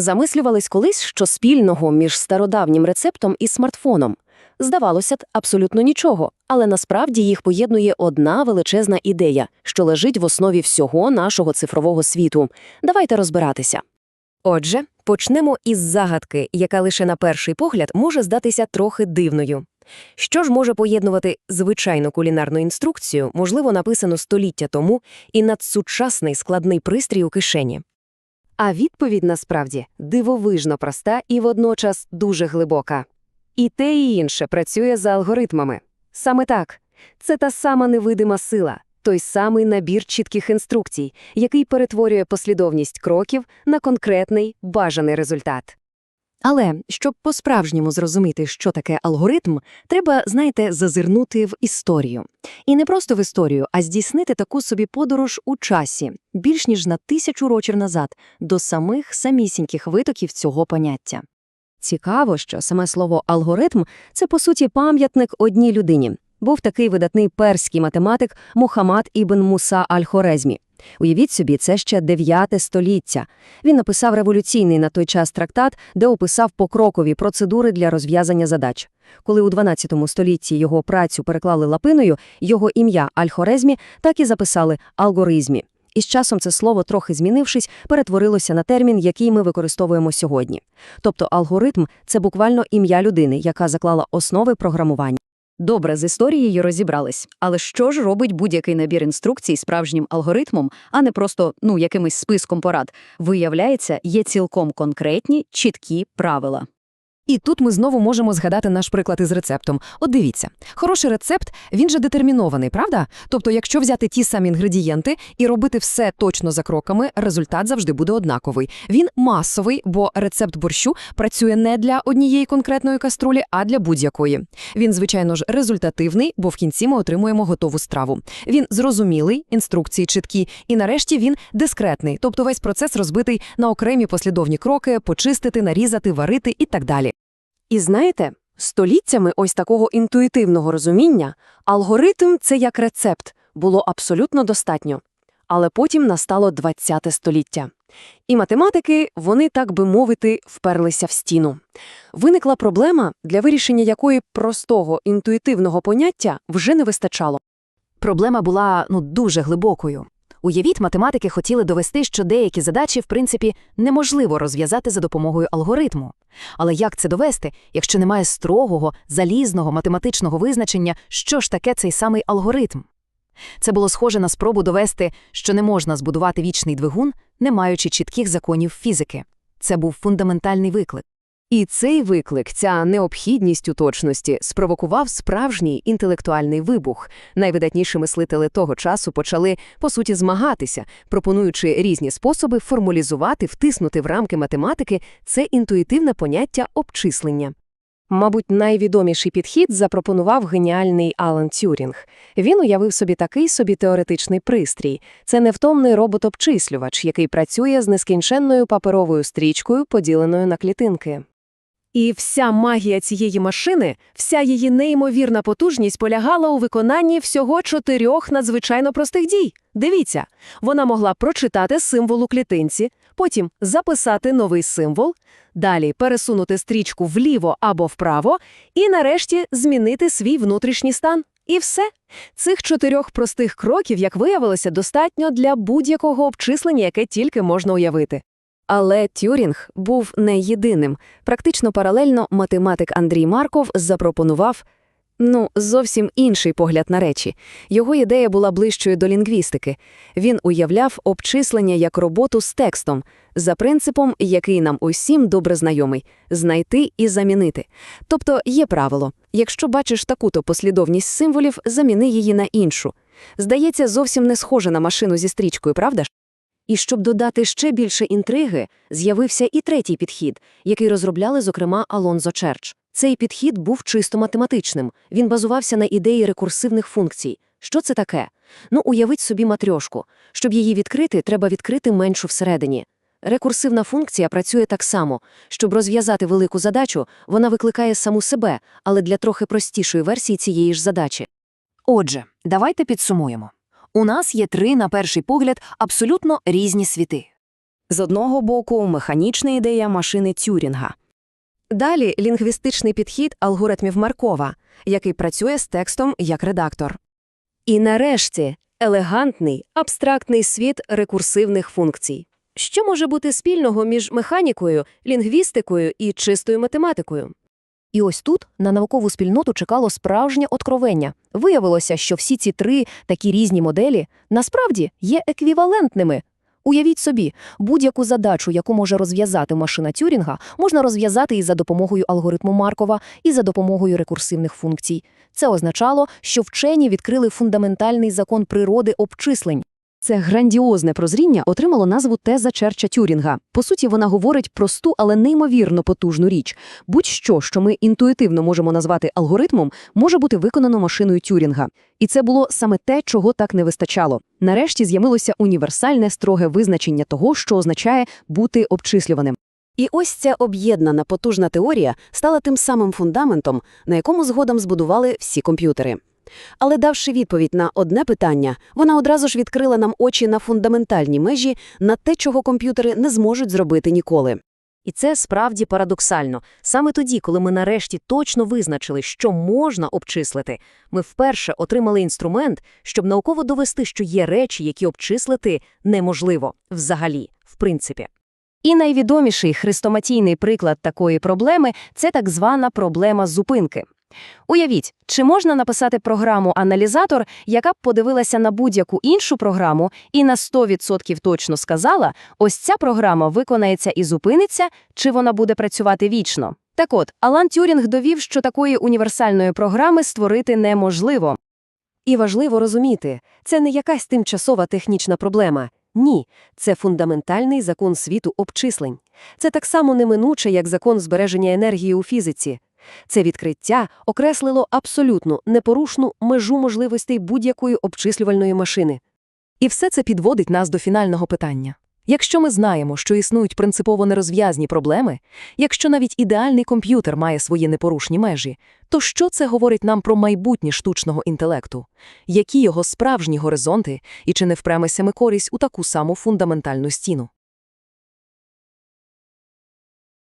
Замислювались колись, що спільного між стародавнім рецептом і смартфоном. Здавалося б, абсолютно нічого, але насправді їх поєднує одна величезна ідея, що лежить в основі всього нашого цифрового світу. Давайте розбиратися. Отже, почнемо із загадки, яка лише на перший погляд може здатися трохи дивною. Що ж може поєднувати звичайну кулінарну інструкцію, можливо, написану століття тому, і надсучасний складний пристрій у кишені? А відповідь насправді дивовижно проста і водночас дуже глибока. І те, і інше працює за алгоритмами. Саме так. Це та сама невидима сила, той самий набір чітких інструкцій, який перетворює послідовність кроків на конкретний бажаний результат. Але щоб по-справжньому зрозуміти, що таке алгоритм, треба, знаєте, зазирнути в історію. І не просто в історію, а здійснити таку собі подорож у часі, більш ніж на тисячу років назад, до самих самісіньких витоків цього поняття. Цікаво, що саме слово алгоритм це по суті пам'ятник одній людині. Був такий видатний перський математик Мухаммад ібн Муса аль-Хорезмі. Уявіть собі, це ще 9 століття. Він написав революційний на той час трактат, де описав покрокові процедури для розв'язання задач. Коли у 12 столітті його працю переклали лапиною, його ім'я Аль-Хорезмі так і записали алгоризмі. І з часом це слово, трохи змінившись, перетворилося на термін, який ми використовуємо сьогодні. Тобто алгоритм – це буквально ім'я людини, яка заклала основи програмування. Добре, з історією розібрались. Але що ж робить будь-який набір інструкцій справжнім алгоритмом, а не просто ну якимось списком порад? Виявляється, є цілком конкретні, чіткі правила. І тут ми знову можемо згадати наш приклад із рецептом. От дивіться, хороший рецепт, він же детермінований, правда? Тобто, якщо взяти ті самі інгредієнти і робити все точно за кроками, результат завжди буде однаковий. Він масовий, бо рецепт борщу працює не для однієї конкретної каструлі, а для будь-якої. Він, звичайно ж, результативний, бо в кінці ми отримуємо готову страву. Він зрозумілий, інструкції чіткі, і нарешті він дискретний, тобто весь процес розбитий на окремі послідовні кроки, почистити, нарізати, варити і так далі. І знаєте, століттями ось такого інтуїтивного розуміння алгоритм – це як рецепт, було абсолютно достатньо. Але потім настало 20 століття. І математики, вони, так би мовити, вперлися в стіну. Виникла проблема, для вирішення якої простого інтуїтивного поняття вже не вистачало. Проблема була ну дуже глибокою. Уявіть, математики хотіли довести, що деякі задачі, в принципі, неможливо розв'язати за допомогою алгоритму. Але як це довести, якщо немає строгого, залізного математичного визначення, що ж таке цей самий алгоритм? Це було схоже на спробу довести, що не можна збудувати вічний двигун, не маючи чітких законів фізики. Це був фундаментальний виклик. І цей виклик, ця необхідність у точності, спровокував справжній інтелектуальний вибух. Найвидатніші мислителі того часу почали, по суті, змагатися, пропонуючи різні способи формалізувати, втиснути в рамки математики це інтуїтивне поняття обчислення. Мабуть, найвідоміший підхід запропонував геніальний Алан Тюрінг. Він уявив собі такий собі теоретичний пристрій. Це невтомний робот-обчислювач, який працює з нескінченною паперовою стрічкою, поділеною на клітинки. І вся магія цієї машини, вся її неймовірна потужність полягала у виконанні всього чотирьох надзвичайно простих дій. Дивіться, вона могла прочитати символ у клітинці, потім записати новий символ, далі пересунути стрічку вліво або вправо і нарешті змінити свій внутрішній стан. І все. Цих чотирьох простих кроків, як виявилося, достатньо для будь-якого обчислення, яке тільки можна уявити. Але Тюрінг був не єдиним. Практично паралельно математик Андрій Марков запропонував ну, зовсім інший погляд на речі. Його ідея була ближчою до лінгвістики. Він уявляв обчислення як роботу з текстом, за принципом, який нам усім добре знайомий знайти і замінити. Тобто є правило якщо бачиш таку-то послідовність символів, заміни її на іншу. Здається, зовсім не схоже на машину зі стрічкою, правда ж? І щоб додати ще більше інтриги, з'явився і третій підхід, який розробляли, зокрема, Алонзо Черч. Цей підхід був чисто математичним. Він базувався на ідеї рекурсивних функцій. Що це таке? Ну, уявіть собі матрьошку. Щоб її відкрити, треба відкрити меншу всередині. Рекурсивна функція працює так само. Щоб розв'язати велику задачу, вона викликає саму себе, але для трохи простішої версії цієї ж задачі. Отже, давайте підсумуємо. У нас є три, на перший погляд, абсолютно різні світи. З одного боку, механічна ідея машини Тюрінга. Далі лінгвістичний підхід алгоритмів Маркова, який працює з текстом як редактор. І нарешті елегантний, абстрактний світ рекурсивних функцій. Що може бути спільного між механікою, лінгвістикою і чистою математикою? І ось тут на наукову спільноту чекало справжнє откровення. Виявилося, що всі ці три такі різні моделі насправді є еквівалентними. Уявіть собі, будь-яку задачу, яку може розв'язати машина Тюрінга, можна розв'язати і за допомогою алгоритму Маркова, і за допомогою рекурсивних функцій. Це означало, що вчені відкрили фундаментальний закон природи обчислень. Це грандіозне прозріння отримало назву теза Черча Тюрінга. По суті, вона говорить просту, але неймовірно потужну річ. Будь-що, що ми інтуїтивно можемо назвати алгоритмом, може бути виконано машиною Тюрінга. І це було саме те, чого так не вистачало. Нарешті з'явилося універсальне строге визначення того, що означає бути обчислюваним. І ось ця об'єднана потужна теорія стала тим самим фундаментом, на якому згодом збудували всі комп'ютери. Але давши відповідь на одне питання, вона одразу ж відкрила нам очі на фундаментальні межі, на те, чого комп'ютери не зможуть зробити ніколи. І це справді парадоксально. Саме тоді, коли ми нарешті точно визначили, що можна обчислити, ми вперше отримали інструмент, щоб науково довести, що є речі, які обчислити неможливо взагалі, в принципі. І найвідоміший хрестоматійний приклад такої проблеми – це так звана проблема зупинки. Уявіть, чи можна написати програму-аналізатор, яка б подивилася на будь-яку іншу програму і на 100% точно сказала, ось ця програма виконається і зупиниться, чи вона буде працювати вічно. Так от, Алан Тюрінг довів, що такої універсальної програми створити неможливо. І важливо розуміти, це не якась тимчасова технічна проблема. Ні, це фундаментальний закон світу обчислень. Це так само неминуче, як закон збереження енергії у фізиці. Це відкриття окреслило абсолютну непорушну межу можливостей будь-якої обчислювальної машини. І все це підводить нас до фінального питання. Якщо ми знаємо, що існують принципово нерозв'язні проблеми, якщо навіть ідеальний комп'ютер має свої непорушні межі, то що це говорить нам про майбутнє штучного інтелекту? Які його справжні горизонти і чи не впремося ми користь у таку саму фундаментальну стіну?